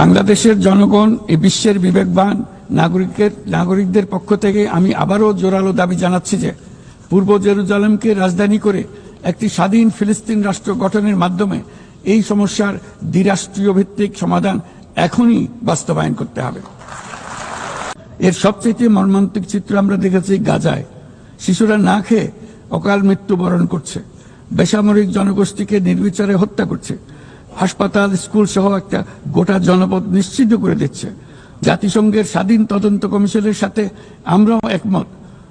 বাংলাদেশের জনগণ, এ বিশ্বের বিবেকবান নাগরিকের, নাগরিকদের পক্ষ থেকে আমি আবারও জোরালো দাবি জানাচ্ছি যে পূর্ব জেরুজালেমকে রাজধানী করে একটি স্বাধীন ফিলিস্তিন রাষ্ট্র গঠনের মাধ্যমে এই সমস্যার দ্বিরাষ্ট্রীয় ভিত্তিক সমাধান এখনই বাস্তবায়ন করতে হবে। এর সবচেয়ে মর্মান্তিক চিত্র আমরা দেখেছি গাজায়। শিশুরা না খেয়ে অকাল মৃত্যুবরণ করছে। বেসামরিক জনগোষ্ঠীকে নির্বিচারে হত্যা করছে। হাসপাতাল, স্কুল সহ একটা গোটা জনপদ নিশ্চিত করে দিচ্ছে। জাতিসংঘের স্বাধীন তদন্ত কমিশনের সাথে আমরাও একমত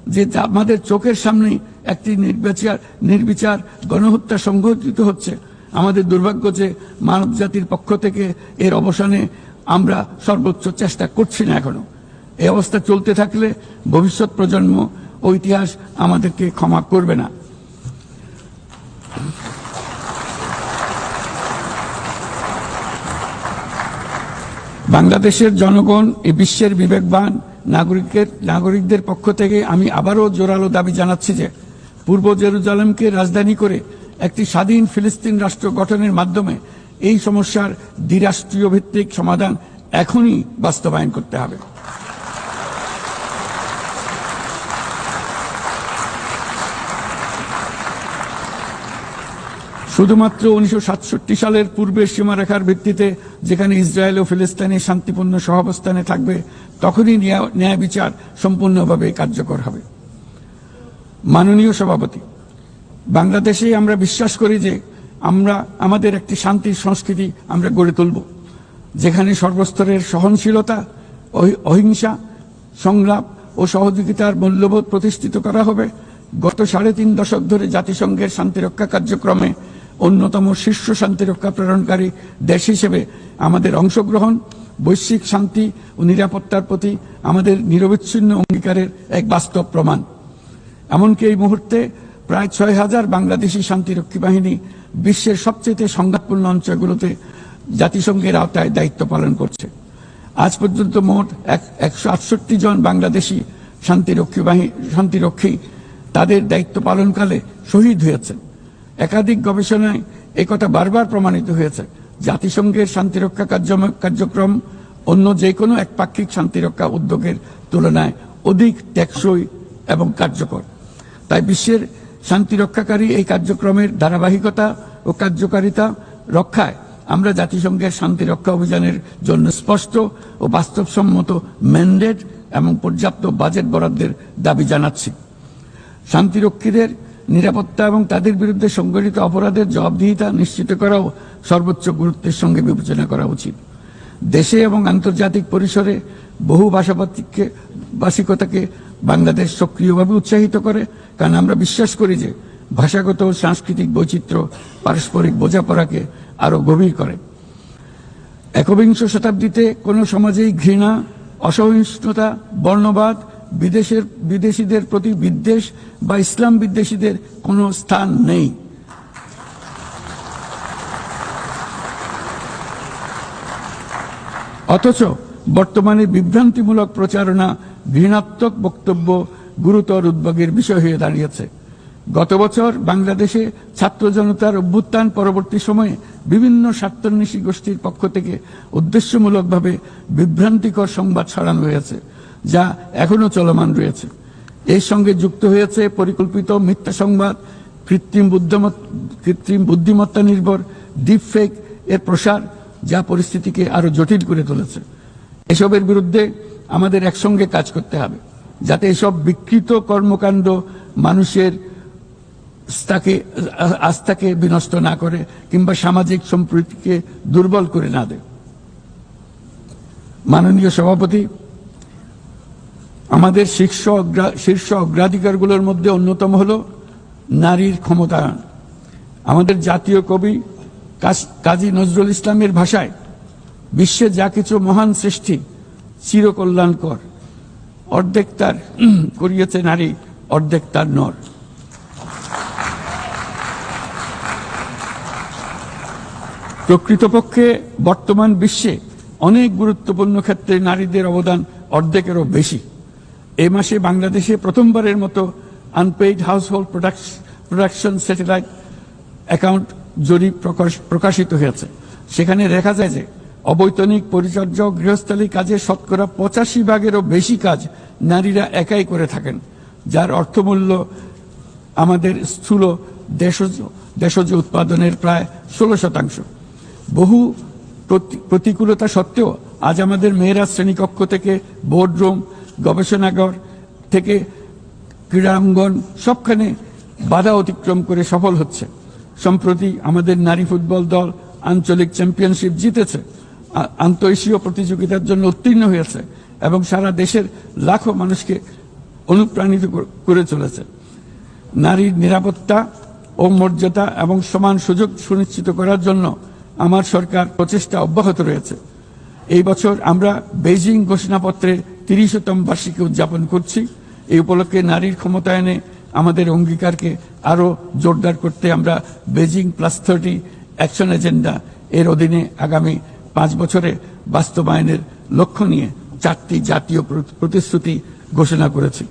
যে আমাদের চোখের সামনেই একটি নির্বিচার নির্বিচার গণহত্যা সংঘটিত হচ্ছে। আমাদের দুর্ভাগ্য যে মানব জাতির পক্ষ থেকে এর অবসানে আমরা সর্বোচ্চ চেষ্টা করছি না এখনও। এই অবস্থা চলতে থাকলে ভবিষ্যৎ প্রজন্ম ও ইতিহাস আমাদেরকে ক্ষমা করবে না। বাংলাদেশের জনগণ এ বিশ্বের বিবেকবান নাগরিকের, নাগরিকদের পক্ষ থেকে আমি আবারও জোরালো দাবি জানাচ্ছি যে, পূর্ব জেরুজালেমকে রাজধানী করে একটি স্বাধীন ফিলিস্তিন রাষ্ট্র গঠনের মাধ্যমে এই সমস্যার দ্বিরাষ্ট্রীয় ভিত্তিক সমাধান এখনই বাস্তবায়ন করতে হবে। শুধুমাত্র উনিশশো সাতষট্টি সালের পূর্বের সীমারেখার ভিত্তিতে যেখানে ইসরায়েল ও ফিলিস্তিনি শান্তিপূর্ণ সহাবস্থানে থাকবে, তখনই ন্যায়- বিচার সম্পূর্ণভাবে কার্যকর হবে। মাননীয় সভাপতি বাংলাদেশে আমরা বিশ্বাস করি যে আমরা, আমাদের একটি শান্তির সংস্কৃতি আমরা গড়ে তুলব, যেখানে সর্বস্তরের সহনশীলতা, অহি- অহিংসা, সংলাপ ও সহযোগিতার মূল্যবোধ প্রতিষ্ঠিত করা হবে। গত সাড়ে তিন দশক ধরে জাতিসংঘের শান্তিরক্ষা কার্যক্রমে অন্যতম শীর্ষ শান্তিরক্ষা প্রেরণকারী দেশ হিসেবে আমাদের অংশগ্রহণ, বৈশ্বিক শান্তি ও নিরাপত্তার প্রতি আমাদের নিরবিচ্ছিন্ন অঙ্গীকারের এক বাস্তব প্রমাণ। এমনকি এই মুহূর্তে প্রায় ছয় হাজার বাংলাদেশি শান্তিরক্ষী বাহিনী বিশ্বের সবচেয়ে সংঘাতপূর্ণ অঞ্চলগুলোতে জাতিসংঘের আওতায় দায়িত্ব পালন করছে। আজ পর্যন্ত মোট এক একশো আটষট্টি জন বাংলাদেশি শান্তিরক্ষী বাহিনী শান্তিরক্ষী তাদের দায়িত্ব পালনকালে শহীদ হয়েছেন। একাধিক গবেষণায় একথা বারবার প্রমাণিত হয়েছে। জাতিসংঘের শান্তিরক্ষা কার্যক্রম অন্য যে কোনো একপাক্ষিক শান্তিরক্ষা উদ্যোগের তুলনায় অধিক টেকসই এবং কার্যকর। তাই বিশ্বের শান্তিরক্ষাকারী এই কার্যক্রমের ধারাবাহিকতা ও কার্যকারিতা রক্ষায় আমরা জাতিসংঘের শান্তিরক্ষা অভিযানের জন্য স্পষ্ট ও বাস্তবসম্মত ম্যান্ডেট এবং পর্যাপ্ত বাজেট বরাদ্দের দাবি জানাচ্ছি। শান্তিরক্ষীদের নিরাপত্তা এবং তাদের বিরুদ্ধে সংগঠিত অপরাধের জবাবদিহিতা নিশ্চিত করাও সর্বোচ্চ গুরুত্বের সঙ্গে বিবেচনা করা উচিত। দেশে এবং আন্তর্জাতিক পরিসরে বহু ভাষাভাষিককে ভাষিকতাকে বাংলাদেশ সক্রিয়ভাবে উৎসাহিত করে, কারণ আমরা বিশ্বাস করি যে ভাষাগত ও সাংস্কৃতিক বৈচিত্র্য পারস্পরিক বোঝাপড়াকে আরও গভীর করে। একবিংশ শতাব্দীতে কোনো সমাজেই ঘৃণা, অসহিষ্ণুতা, বর্ণবাদ বিদেশের, বিদেশিদের প্রতি বিদ্বেষ বা ইসলাম বিদ্বেষীদের কোনো স্থান নেই। অথচ বর্তমানে বিভ্রান্তিমূলক প্রচারণা, ঘৃণাত্মক বক্তব্য গুরুতর উদ্বেগের বিষয় হয়ে দাঁড়িয়েছে। গত বছর বাংলাদেশে ছাত্র জনতার অভ্যুত্থান পরবর্তী সময়ে বিভিন্ন স্বার্থান্বেষী গোষ্ঠীর পক্ষ থেকে উদ্দেশ্যমূলকভাবে বিভ্রান্তিকর সংবাদ ছড়ানো হয়েছে। যা এখনও চলমান রয়েছে। এর সঙ্গে যুক্ত হয়েছে পরিকল্পিত মিথ্যা সংবাদ, কৃত্রিম কৃত্রিম বুদ্ধিমত্তা নির্ভর ডিপফেক এর প্রসার যা পরিস্থিতিকে আরও জটিল করে তুলেছে। এসবের বিরুদ্ধে আমাদের একসঙ্গে কাজ করতে হবে, যাতে এসব বিকৃত কর্মকাণ্ড মানুষের আস্থাকে আস্থাকে বিনষ্ট না করে কিংবা সামাজিক সম্প্রীতিকে দুর্বল করে না দেয়। মাননীয় সভাপতি আমাদের শীর্ষ শীর্ষ অগ্রাধিকারগুলোর মধ্যে অন্যতম হল নারীর ক্ষমতায়ন। আমাদের জাতীয় কবি কাজী নজরুল ইসলামের ভাষায়, বিশ্বে যা কিছু মহান সৃষ্টি চিরকল্যাণকর। অর্ধেক তার করিয়েছে নারী, অর্ধেক তার নর। প্রকৃতপক্ষে বর্তমান বিশ্বে অনেক গুরুত্বপূর্ণ ক্ষেত্রে নারীদের অবদান অর্ধেকেরও বেশি। এই মাসে বাংলাদেশে প্রথমবারের মতো unpaid household production satellite account জরিপ প্রকাশ- প্রকাশিত হয়েছে। সেখানে দেখা যায় যে অবৈতনিক পরিচর্যা গৃহস্থালী কাজে শতকরা পঁচাশি ভাগেরও বেশি কাজ নারীরা একাই করে থাকেন, যার অর্থমূল্য আমাদের স্থূল দেশজ দেশজ উৎপাদনের প্রায় ষোলো শতাংশ। বহু প্রতি- প্রতিকূলতা সত্ত্বেও আজ আমাদের মেয়েরা শ্রেণীকক্ষ থেকে বোর্ডরুম গবেষণাগার থেকে ক্রীড়াঙ্গন সবখানে বাধা অতিক্রম করে সফল হচ্ছে। সম্প্রতি আমাদের নারী ফুটবল দল আঞ্চলিক চ্যাম্পিয়নশিপ জিতেছে। আন্তঃএশীয় প্রতিযোগিতার জন্য উত্তীর্ণ হয়েছে এবং সারা দেশের লাখো মানুষকে অনুপ্রাণিত করে চলেছে। নারীর নিরাপত্তা ও মর্যাদা এবং সমান সুযোগ সুনিশ্চিত করার জন্য আমার সরকার প্রচেষ্টা অব্যাহত রয়েছে। এই বছর আমরা বেজিং ঘোষণাপত্রের তিরিশতম বার্ষিকী উদযাপন করছি। এই উপলক্ষে নারীর ক্ষমতায়নে আমাদের অঙ্গীকারকে আরও জোরদার করতে আমরা Beijing plus thirty action agenda এর অধীনে আগামী পাঁচ বছরে বাস্তবায়নের লক্ষ্য নিয়ে চারটি জাতীয় প্রতিশ্রুতি ঘোষণা করেছি।